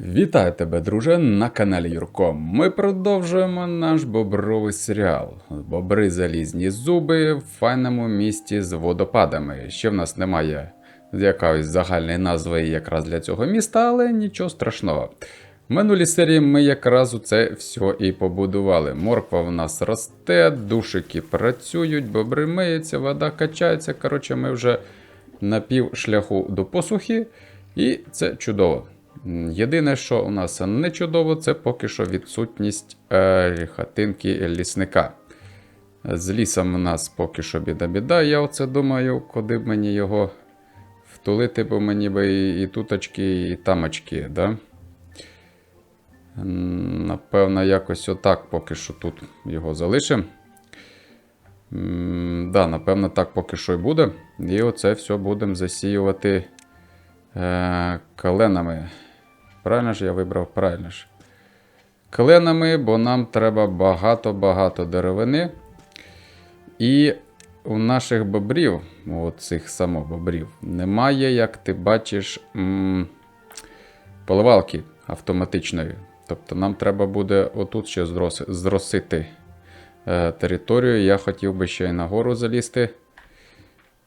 Вітаю тебе, друже, на каналі Юрко. Ми продовжуємо наш бобровий серіал. Бобри залізні зуби в файному місті з водопадами. Ще в нас немає якоїсь загальної назви якраз для цього міста, але нічого страшного. В минулій серії ми якраз у це все і побудували. Морква в нас росте, душики працюють, бобри миються, вода качається. Коротше, ми вже на пів шляху до посухи, і це чудово. Єдине, що у нас не чудово, це поки що відсутність е, хатинки лісника. З лісом у нас поки що біда-біда. Я оце думаю, куди б мені його втулити, бо мені би і, і туточки, і тамочки, да? Напевно, якось отак поки що тут його залишимо. Да, напевно, так поки що й буде. І оце все будемо засіювати е, каленами. Правильно ж я вибрав? Правильно ж. Кленами, бо нам треба багато-багато деревини. І у наших бобрів, оцих само бобрів, немає, як ти бачиш, поливалки автоматичної. Тобто нам треба буде отут ще зросити е, територію. Я хотів би ще й нагору залізти.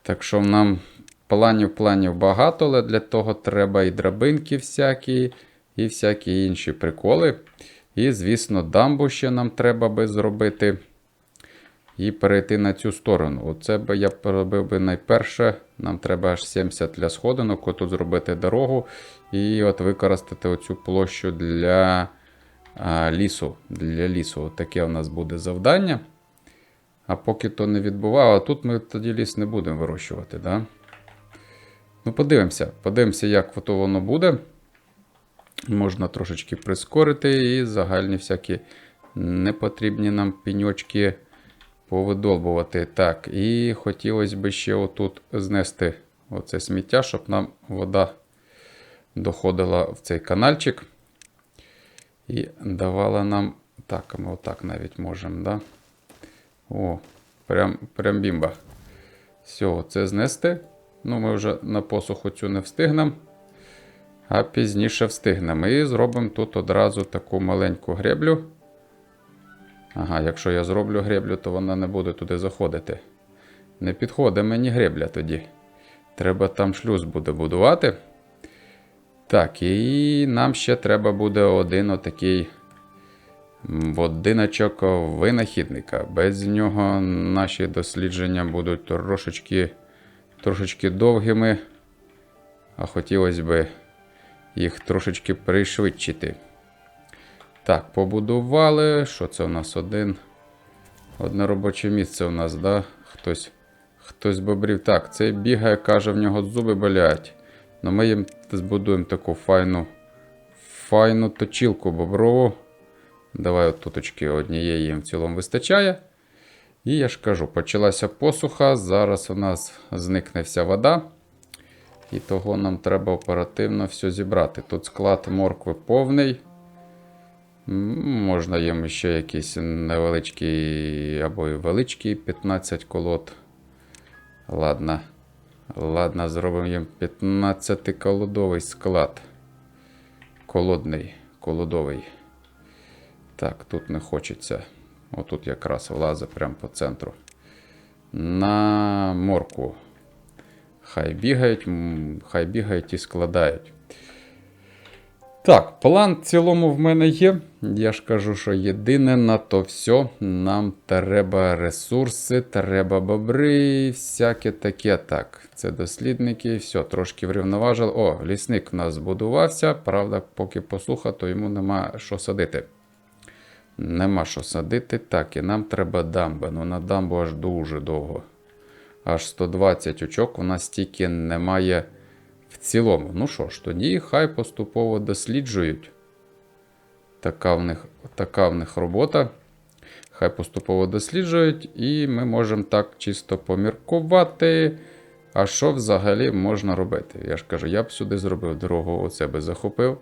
Так що нам планів планів багато, але для того треба і драбинки всякі, і всякі інші приколи. І, звісно, дамбу ще нам треба би зробити. І перейти на цю сторону. Оце би я поробив би найперше. Нам треба аж 70 для сходинок, отут зробити дорогу. І от використати оцю площу для а, лісу. Для лісу. Таке у нас буде завдання. А поки то не відбувало, тут ми тоді ліс не будемо вирощувати. Да? Ну, подивимося. Подивимося, як ото воно буде. Можна трошечки прискорити і загальні всякі непотрібні нам піньочки повидолбувати. Так, і хотілося б ще отут знести оце сміття, щоб нам вода доходила в цей канальчик. І давала нам. Так, ми отак навіть можемо, да? О, прям, прям бімба. Все, це знести. Ну, ми вже на посуху цю не встигнемо. А пізніше встигнемо. І зробимо тут одразу таку маленьку греблю. Ага, якщо я зроблю греблю, то вона не буде туди заходити. Не підходить мені гребля тоді. Треба там шлюз буде будувати. Так, і нам ще треба буде один отакий м, будиночок винахідника. Без нього наші дослідження будуть трошечки, трошечки довгими. А хотілося б їх трошечки пришвидшити. Так, побудували. Що це у нас один? Одне робоче місце у нас, да? Хтось, хтось бобрів. Так, цей бігає, каже, в нього зуби болять. Ну ми їм збудуємо таку файну, файну точілку боброву. Давай от туточки однієї їм в цілому вистачає. І я ж кажу, почалася посуха. Зараз у нас зникне вся вода. І того нам треба оперативно все зібрати. Тут склад моркви повний. Можна їм ще якийсь невеличкий або і величкий 15 колод. Ладно. Ладно, зробимо їм 15-колодовий склад. Колодний, колодовий. Так, тут не хочеться. Отут якраз влазить прямо по центру. На морку. Хай бігають, хай бігають і складають. Так, план в цілому в мене є. Я ж кажу, що єдине на то все. Нам треба ресурси, треба бобри, всяке таке. Так, це дослідники, все, трошки врівноважили. О, лісник в нас збудувався. Правда, поки посуха, то йому нема що садити. Нема що садити. Так, і нам треба дамба. Ну на дамбу аж дуже довго. Аж 120 очок у нас стільки немає в цілому. Ну що ж, тоді хай поступово досліджують. Така в них, така в них робота. Хай поступово досліджують, і ми можемо так чисто поміркувати. А що взагалі можна робити? Я ж кажу, я б сюди зробив дорогу, оце би захопив.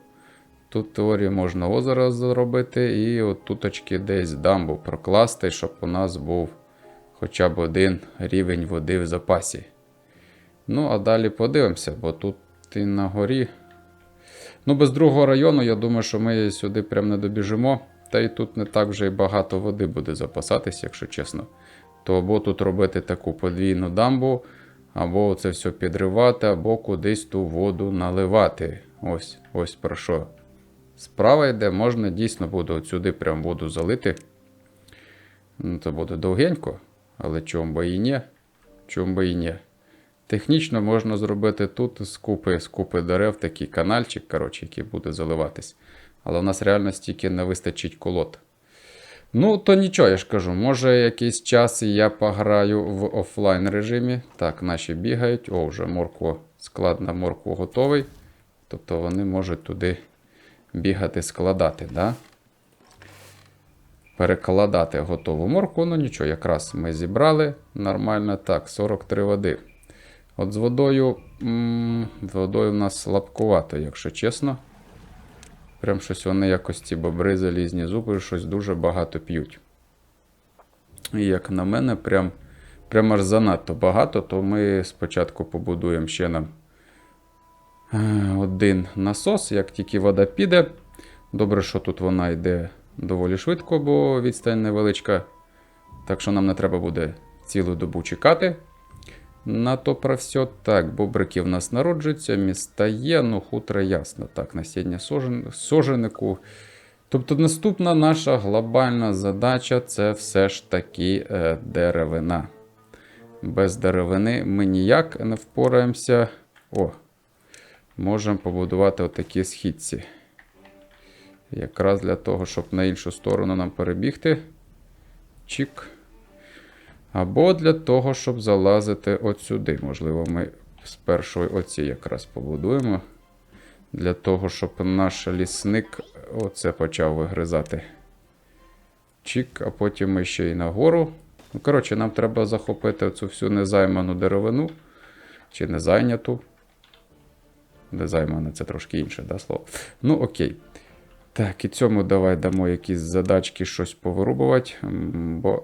Тут в теорії можна озеро зробити і от десь дамбу прокласти, щоб у нас був хоча б один рівень води в запасі. Ну, а далі подивимося, бо тут і на горі Ну, без другого району, я думаю, що ми сюди прям не добіжимо. Та й тут не так вже й багато води буде запасатись, якщо чесно. То або тут робити таку подвійну дамбу, або це все підривати, або кудись ту воду наливати. Ось, ось про що. Справа йде, можна дійсно буде от сюди прям воду залити. Ну, це буде довгенько, але чому би і ні? Чому би і ні? Технічно можна зробити тут з купи, з купи дерев такий канальчик, коротше, який буде заливатись. Але в нас реально стільки не вистачить колод. Ну, то нічого, я ж кажу, може якийсь час і я пограю в офлайн режимі. Так, наші бігають. О, вже морква, склад на моркву готовий. Тобто вони можуть туди бігати, складати, да? Перекладати готову моркву. Ну нічого, якраз ми зібрали нормально. Так, 43 води. От з водою. з водою в нас слабкувато, якщо чесно. Прям щось вони якось ці бобри залізні зуби, щось дуже багато п'ють. І як на мене, прям, прям аж занадто багато, то ми спочатку побудуємо ще нам один насос, як тільки вода піде. Добре, що тут вона йде доволі швидко, бо відстань невеличка. Так що нам не треба буде цілу добу чекати. На то про все. Так, бобрики в нас народжуються, міста є, ну хутро ясно. Так, насіння сожен... соженику. Тобто наступна наша глобальна задача це все ж таки е, деревина. Без деревини ми ніяк не впораємося. О, можемо побудувати отакі східці. Якраз для того, щоб на іншу сторону нам перебігти. Чік. Або для того, щоб залазити от сюди. Можливо, ми спершу оці якраз побудуємо. Для того, щоб наш лісник оце почав вигризати. Чік, а потім ми ще й нагору. Ну, коротше, нам треба захопити цю всю незайману деревину. Чи незайняту. Незаймане це трошки інше, да, слово? Ну, окей. Так, і цьому давай дамо якісь задачки, щось повирубувати, бо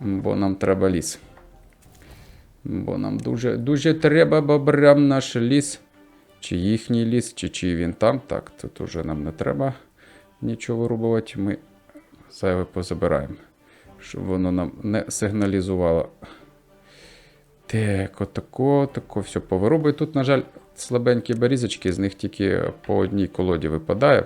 Бо нам треба ліс. Бо нам дуже дуже треба бобрям наш ліс. Чи їхній ліс, чи чий він там. Так, тут уже нам не треба нічого вирубувати. Ми зайве позабираємо. Щоб воно нам не сигналізувало. Так, отако, тако, все повирубує. Тут, на жаль, слабенькі берізочки, з них тільки по одній колоді випадає.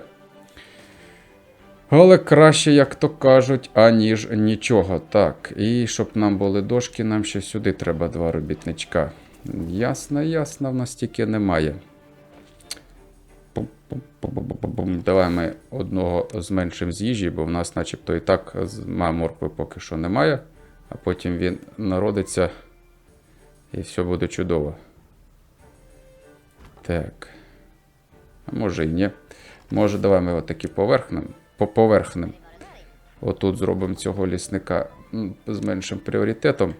Але краще, як то кажуть, аніж нічого. Так, і щоб нам були дошки, нам ще сюди треба два робітничка. Ясно, ясно, в нас тільки немає. Давай ми одного зменшимо з їжі, бо в нас начебто і так моркви поки що немає. А потім він народиться і все буде чудово. Так. А може і ні. Може, давай ми отакі поверхнем, по поверхнем. Отут зробимо цього лісника з меншим пріоритетом.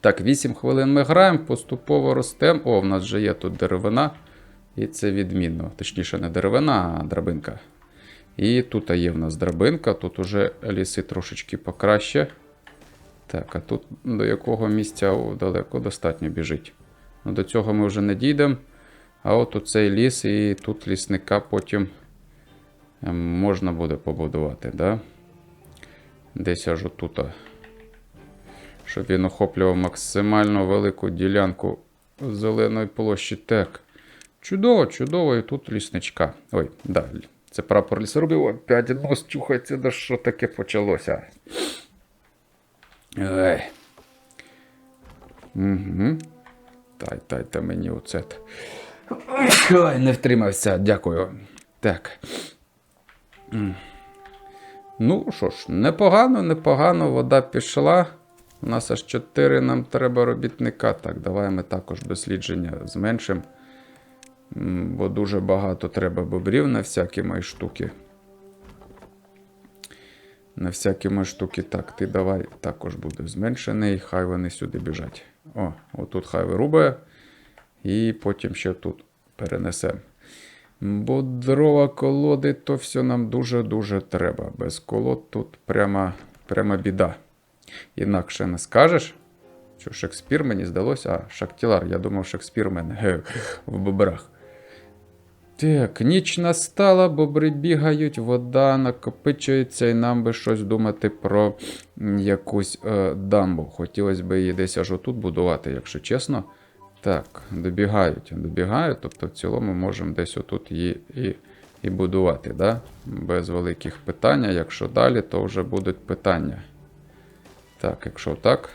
Так, 8 хвилин ми граємо, поступово ростемо. О, в нас вже є тут деревина. І це відмінно. Точніше, не деревина, а драбинка. І тут є в нас драбинка, тут уже ліси трошечки покраще. Так, а тут до якого місця далеко достатньо біжить. Ну, до цього ми вже не дійдемо. А от оцей ліс, і тут лісника потім ем, можна буде побудувати, да? Десь аж отут. Щоб він охоплював максимально велику ділянку зеленої площі. Так. Чудово, чудово, і тут лісничка. Ой, да, це прапор лісорубів. Опять нос чухається, да що таке почалося. Ей. Угу. Тай, тайте мені оце. Ой, не втримався, дякую. Так. Ну що ж, непогано, непогано, вода пішла. У нас аж 4 нам треба робітника. Так, давай ми також дослідження зменшимо. Бо дуже багато треба бобрів на всякі мої штуки. На всякі мої штуки. Так, ти давай також буде зменшений. Хай вони сюди біжать. О, отут хай вирубає. І потім ще тут перенесемо. Бо дрова колоди, то все нам дуже-дуже треба. Без колод тут прямо, прямо біда. Інакше не скажеш. Що Шекспір мені здалося, а Шактілар, я думав, Шекспір мене ге, в бобрах. Так, ніч настала, бобри бігають, вода накопичується, і нам би щось думати про якусь е, дамбу. Хотілося б її десь аж отут будувати, якщо чесно. Так, добігають, добігають, тобто в цілому можемо десь отут її і, і будувати, да? без великих питань. Якщо далі, то вже будуть питання. Так, якщо так.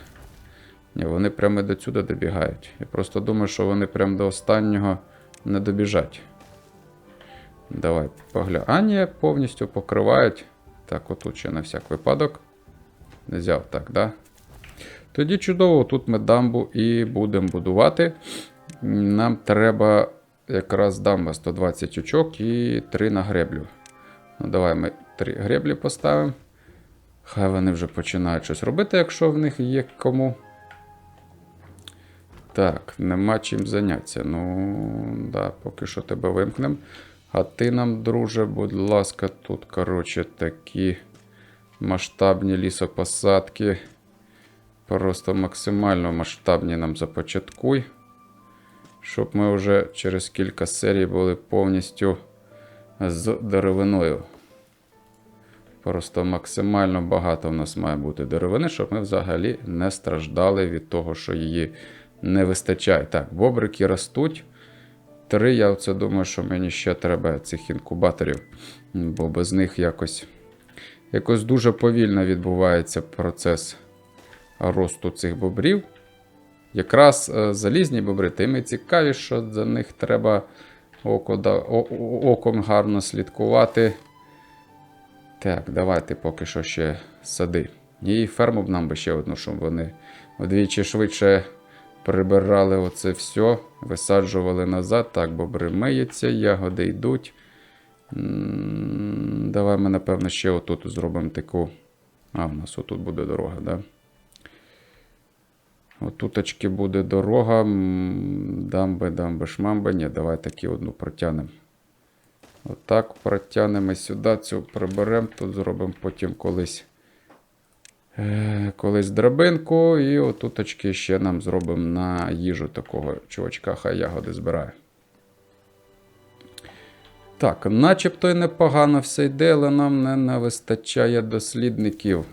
Ні, вони прямо до сюди добігають. Я просто думаю, що вони прямо до останнього не добіжать. Давай поглянь. А, ні, повністю покривають. Так, отут ще на всяк випадок. Не взяв так, да? Тоді чудово, тут ми дамбу і будемо будувати. Нам треба якраз дамба 120 очок і 3 на греблю. Ну, давай ми 3 греблі поставимо. Хай вони вже починають щось робити, якщо в них є кому. Так, нема чим зайнятися. Ну, да, поки що тебе вимкнемо. А ти нам, друже, будь ласка, тут, коротше, такі масштабні лісопосадки. Просто максимально масштабні нам започаткуй. Щоб ми вже через кілька серій були повністю з деревиною. Просто максимально багато в нас має бути деревини, щоб ми взагалі не страждали від того, що її не вистачає. Так, бобрики ростуть. Три, я оце думаю, що мені ще треба цих інкубаторів, бо без них якось, якось дуже повільно відбувається процес росту цих бобрів. Якраз е, залізні бобри, тим і цікаві, що за них треба око, о- оком гарно слідкувати. Так, давайте поки що ще сади. І ферму б нам би ще одну, щоб вони вдвічі швидше прибирали оце все, висаджували назад. Так, бобри миються, ягоди йдуть. Давай ми, напевно, ще отут зробимо таку. А, у нас отут буде дорога, так? Да? Отуточки буде дорога. Дамби, дамби, шмамби. Ні, давай такі одну протягнемо. Отак протягнемо сюди, цю приберемо, тут зробимо потім колись. е, Колись драбинку, і отуточки ще нам зробимо на їжу такого чувачка, хай ягоди збирає. Так, начебто й непогано все йде, але нам не, не вистачає дослідників.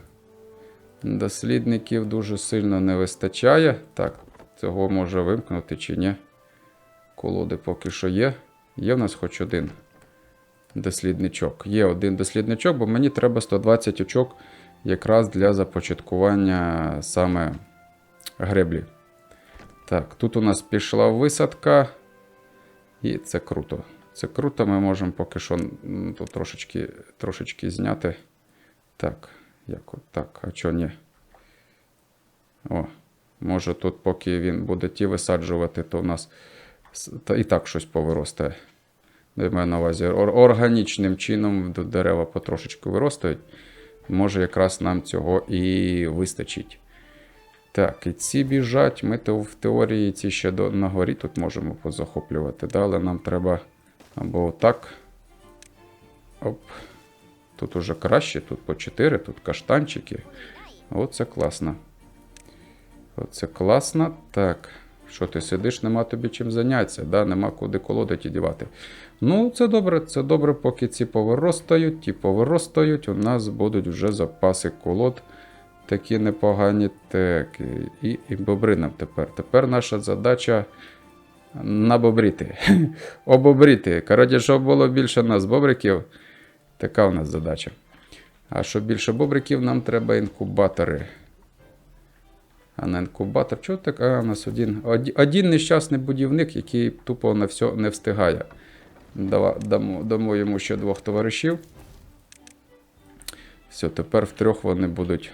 Дослідників дуже сильно не вистачає. Так, цього може вимкнути чи ні. Колоди поки що є. Є в нас хоч один дослідничок. Є один дослідничок, бо мені треба 120 очок якраз для започаткування саме греблі. Так, тут у нас пішла висадка. І це круто. Це круто, ми можемо поки що тут трошечки, трошечки зняти. Так, як от так, а чого ні? О, може тут, поки він буде ті висаджувати, то в нас і так щось повиростає. Я маю на увазі органічним чином дерева потрошечку виростають. Може, якраз нам цього і вистачить. Так, і ці біжать. Ми то в теорії ці ще до, на горі тут можемо позахоплювати. Да? Але нам треба або отак. Оп. Тут уже краще, тут по 4, тут каштанчики. Оце класно. Оце класно. Так. Що ти сидиш, нема тобі чим зайнятися, да? нема куди колоди ті дівати. Ну, це добре, це добре, поки ці повиростають, ті повиростають, у нас будуть вже запаси колод такі непогані. Так, і, і бобри нам тепер. Тепер наша задача набобріти. Обобріти. Коротше, щоб було більше нас бобриків, така у нас задача. А щоб більше бобриків, нам треба інкубатори. А на інкубатор, чого так? А, у нас один, один, нещасний будівник, який тупо на все не встигає. Дамо, дамо йому ще двох товаришів. Все, тепер втрьох вони будуть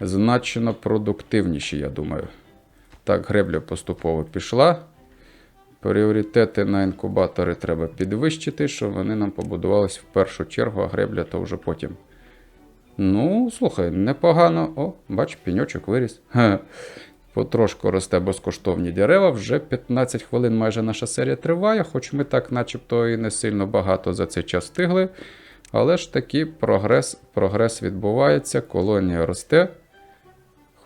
значно продуктивніші, я думаю. Так, гребля поступово пішла. Пріоритети на інкубатори треба підвищити, щоб вони нам побудувались в першу чергу, а гребля то вже потім. Ну, слухай, непогано. О, бач, піньочок виріс. Ге. Потрошку росте безкоштовні дерева. Вже 15 хвилин майже наша серія триває, хоч ми так, начебто, і не сильно багато за цей час встигли. Але ж таки прогрес, прогрес відбувається, колонія росте.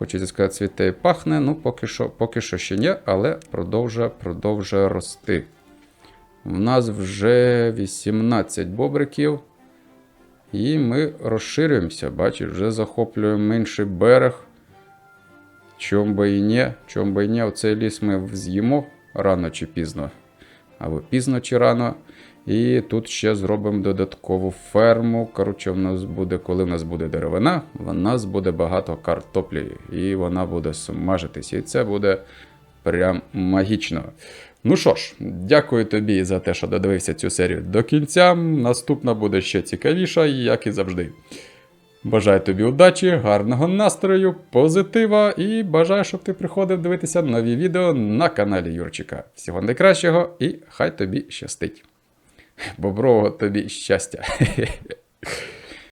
Хочеться сказати, цвіте і пахне. Ну, поки що, поки що ще ні, але продовжує, продовжує рости. У нас вже 18 бобриків. І ми розширюємося. Бачиш, вже захоплюємо інший берег. Чом би і не, чом би і не, оцей ліс ми з'їмо рано чи пізно. Або пізно чи рано. І тут ще зробимо додаткову ферму. Коротше, в нас буде, коли в нас буде деревина, в нас буде багато картоплі, і вона буде смажитись. І це буде прям магічно. Ну що ж, дякую тобі за те, що додивився цю серію до кінця. Наступна буде ще цікавіша, як і завжди. Бажаю тобі удачі, гарного настрою, позитива і бажаю, щоб ти приходив дивитися нові відео на каналі Юрчика. Всього найкращого і хай тобі щастить. Бобрового тобі щастя.